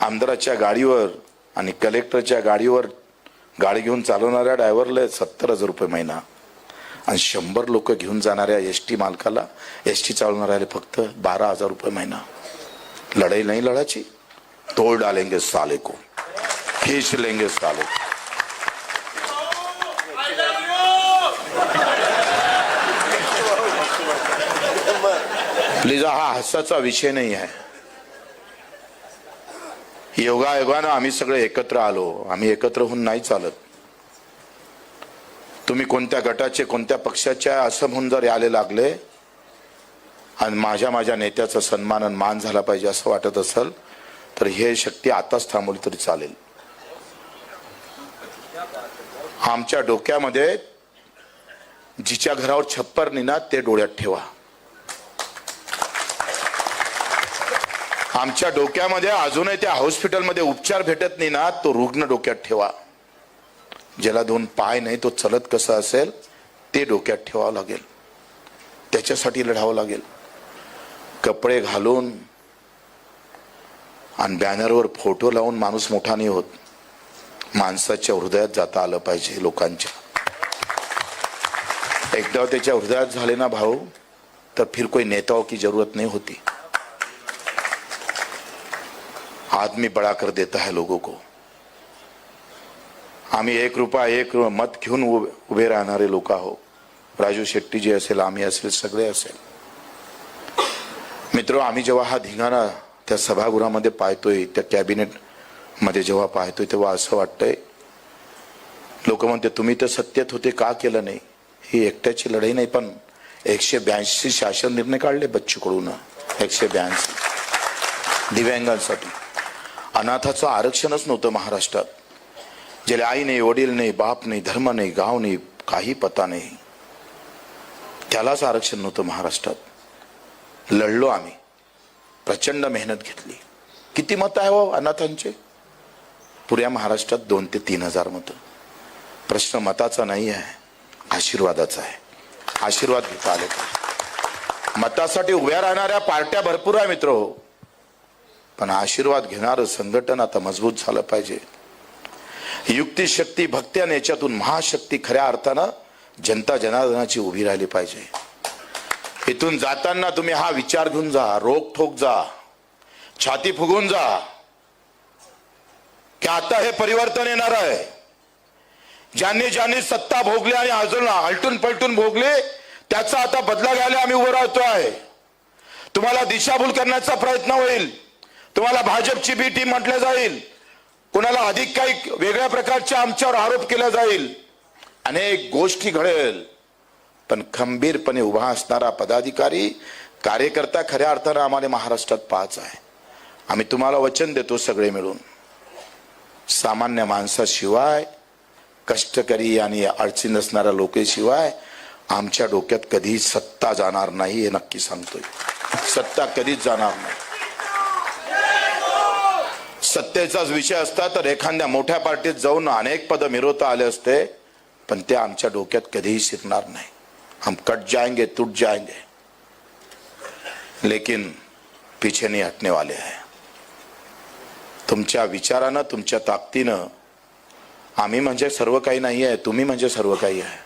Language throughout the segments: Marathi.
आमदाराच्या गाडीवर आणि कलेक्टरच्या गाडीवर गाडी घेऊन चालवणाऱ्या ड्रायव्हरला सत्तर हजार रुपये महिना. आणि शंभर लोक घेऊन जाणाऱ्या एस टी मालकाला एस टी चालवणाऱ्याला फक्त बारा हजार रुपये महिना. लढाई नाही लढाची तोड़ डालेंगे साले को. खींच लेंगे साले को. प्लीज हा हसाचा विषय नाही आहे. योगायोगानं आम्ही सगळे एकत्र आलो. आम्ही एकत्र होऊन नाही चालत. तुम्ही कोणत्या गटाचे कोणत्या पक्षाच्या असं म्हणून जर यायला लागले आणि माझ्या माझ्या नेत्याचा सन्मान आणि मान झाला पाहिजे असं वाटत असेल तर हे शक्ती आताच थांबवली तरी चालेल. आमच्या डोक्यामध्ये जिच्या घरावर छप्पर निना ते डोळ्यात ठेवा. आमच्या डोक्यामध्ये अजूनही त्या हॉस्पिटलमध्ये उपचार भेटत नाही ना तो रुग्ण डोक्यात ठेवा. ज्याला दोन पाय नाही तो चलत कसा असेल ते डोक्यात ठेवावं लागेल. त्याच्यासाठी लढावं लागेल. कपडे घालून आणि बॅनरवर फोटो लावून माणूस मोठा नाही होत. माणसाच्या हृदयात जाता आलं पाहिजे लोकांच्या. एकदा त्याच्या हृदयात झाले ना भाऊ तर फिर कोई नेताओं की जरूरत नहीं होती. आदमी बड़ा कर देता है लोगों को। आम्ही एक रुपया एक मत घेऊन उभे उभे राहणारे लोक आहो राजू शेट्टी जे असेल आम्ही असेल सगळे असेल मित्र आम्ही जेव्हा हा धिंगाणा त्या सभागृहामध्ये पाहतोय त्या कॅबिनेटमध्ये जेव्हा पाहतोय तेव्हा असं वाटतंय लोक म्हणते तुम्ही तर सत्तेत होते का केलं नाही? ही एकट्याची लढाई नाही पण एकशे ब्याऐंशी शासन निर्णय काढले बच्चूकडून. एकशे ब्याऐंशी. दिव्यांगांसाठी. अनाथाचं आरक्षणच नव्हतं महाराष्ट्रात. ज्याला आई नाही वडील नाही बाप नाही धर्म नाही गाव नाही काही पता नाही. त्यालाच आरक्षण नव्हतं महाराष्ट्रात. लढलो आम्ही. प्रचंड मेहनत घेतली. किती मत आहे हो अनाथांचे? पुऱ्या महाराष्ट्रात दोन ते तीन हजार मतं. प्रश्न मताचा नाही आहे आशीर्वादाचा आहे. आशीर्वाद घेता आले मतासाठी उभ्या राहणाऱ्या पार्ट्या भरपूर आहे मित्र हो. पण आशीर्वाद घेणारं संघटन आता मजबूत झालं पाहिजे. युक्ती शक्ती भक्ती आणि याच्यातून महाशक्ती खऱ्या अर्थानं जनता जनार्दनाची उभी राहिली पाहिजे. इथून जाताना तुम्ही हा विचार घेऊन जा रोग ठोक जा छाती फुगून जा. की आता हे परिवर्तन येणार आहे. ज्यांनी ज्यांनी सत्ता भोगली आणि अजून आलटून पलटून भोगले त्याचा आता बदला घ्यायला आम्ही उभं राहतो आहे तुम्हाला दिशाभूल करण्याचा प्रयत्न होईल. तुम्हाला भाजपची बी टीम म्हटलं जाईल. कुणाला अधिक काही वेगळ्या प्रकारचे आमच्यावर आरोप केला जाईल. अनेक गोष्टी घडेल. पण खंबीरपणे उभा असणारा पदाधिकारी कार्यकर्ता खऱ्या अर्थानं आम्हाला महाराष्ट्रात पाच आहे. आम्ही तुम्हाला वचन देतो सगळे मिळून. सामान्य माणसाशिवाय कष्टकरी आणि अडचणी असणाऱ्या लोकेशिवाय आमच्या डोक्यात कधी सत्ता जाणार नाही हे नक्की सांगतोय. सत्ता कधीच जाणार नाही. सत्तेचाच विषय असता तर एखाद्या मोठ्या पार्टीत जाऊन अनेक पद मिरवता आले असते पण ते आमच्या डोक्यात कधीही शिरणार नाही. हम कट जाएंगे तुट जाएंगे लेकिन पीछे नहीं हटने वाले आहे तुमच्या विचारानं तुमच्या ताकदीनं आम्ही म्हणजे सर्व काही नाही आहे तुम्ही म्हणजे सर्व काही आहे.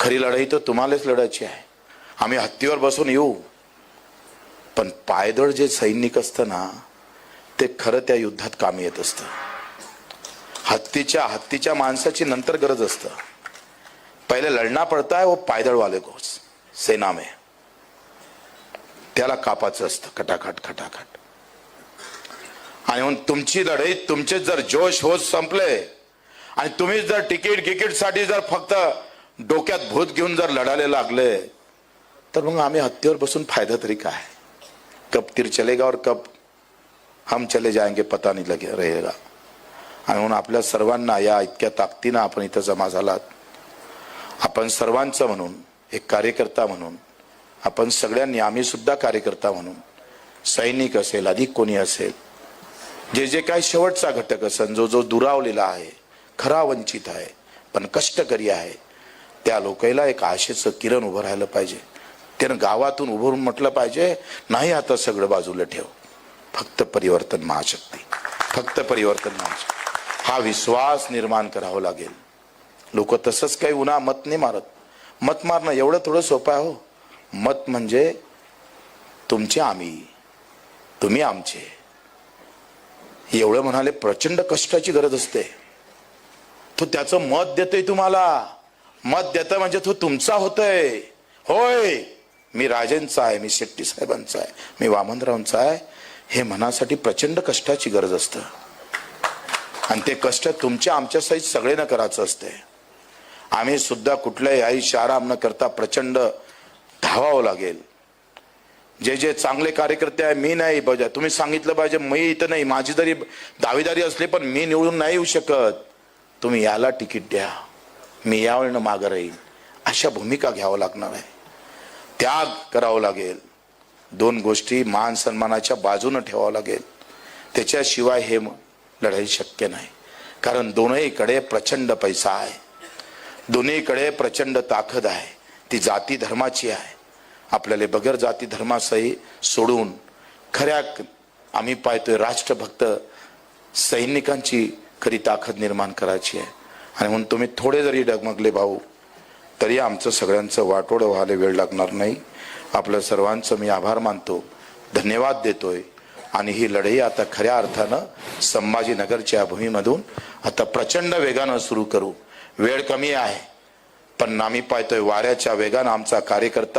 खरी लढाई तर तुम्हालाच लढायची आहे. आम्ही हत्तीवर बसून येऊ. पण पायदळ जे सैनिक असतं ना ते खरं त्या युद्धात कामी येत असतं. हत्तीच्या हत्तीच्या माणसाची नंतर गरज असतं. पहिले लढना पडता है वो पायदळ वाले को सेना में. त्याला कापाचं असतं खटाखट खटाखट. आणि म्हणून तुमची लढाई तुमचे जर जोश होश संपले आणि तुम्ही जर तिकीट गिकीटसाठी जर फक्त डोक्यात भूत घेऊन जर लढायला लागले तर मग आम्ही हत्तीवर बसून फायदा तरी काय? कब तीर चलेगा और कब हम चले जाएंगे पता नहीं लगे रहेगा। आणि म्हणून आपल्या सर्वांना या इतक्या ताकदीनं आपण इथं जमा झालात. आपण सर्वांचं म्हणून एक कार्यकर्ता म्हणून आपण सगळ्यांनी आम्ही सुद्धा कार्यकर्ता म्हणून सैनिक असेल अधिक कोणी असेल जे जे काय शेवटचा घटक असेल जो जो दुरावलेला आहे खरा वंचित आहे पण कष्टकरी आहे त्या लोकांना एक आशेचं किरण उभं राहिलं पाहिजे. त्यानं गावातून उभं म्हटलं पाहिजे नाही आता सगळं बाजूला ठेव. फक्त परिवर्तन महाशक्ती फक्त परिवर्तन महाशक्ती हा विश्वास निर्माण करावा लागेल. लोक तसंच काही उन्हा मत नाही मारत. मत मारणं एवढं थोडं सोपं आहे हो. मत म्हणजे तुमचे आम्ही. तुम्ही आमचे. एवढं म्हणाले प्रचंड कष्टाची गरज असते. तो त्याचं मत देतोय तुम्हाला. मत देतं म्हणजे तो तुमचा होतोय. होय. मी राजेंचा आहे मी शेट्टी साहेबांचा आहे मी वामनरावांचा आहे. हे मनासाठी प्रचंड कष्टाची गरज असतं. आणि ते कष्ट तुमच्या आमच्या सहित सगळ्यांना करायचं असते आम्ही सुद्धा कुठल्याही आयुष्य आराम न करता प्रचंड धावावं लागेल. जे जे चांगले कार्यकर्ते आहे मी नाही बजा तुम्ही सांगितलं पाहिजे मी इथं नाही. माझी जरी दावेदारी असली पण मी निवडून नाही येऊ शकत. तुम्ही याला तिकीट द्या. मी यावेळेनं मागं राहील अशा भूमिका घ्यावं लागणार आहे. त्याग करावं लागेल. दोन गोष्टी मान सन्मानाच्या बाजूनं ठेवावं लागेल. त्याच्याशिवाय हे लढाई शक्य नाही. कारण दोन्हीकडे प्रचंड पैसा आहे. दोन्हीकडे प्रचंड ताकद आहे. ती जाती धर्माची आहे. आपल्याला बगर जाती धर्मासही सोडून खऱ्या आम्ही पाहतोय राष्ट्रभक्त सैनिकांची खरी ताकद निर्माण करायची आहे. आणि म्हणून तुम्ही थोडे जरी डगमगले भाऊ तरी आमचं सगळ्यांचं वाटोडं व्हायला वेळ लागणार नाही. आपल्या सर्वांचं मी आभार मानतो. धन्यवाद देतोय. आणि ही लढाई आता खऱ्या अर्थानं संभाजीनगरच्या भूमीमधून आता प्रचंड वेगानं सुरू करू. वेळ कमी आहे पण आम्ही पाहतोय वाऱ्याच्या वेगानं आमचा कार्यकर्ता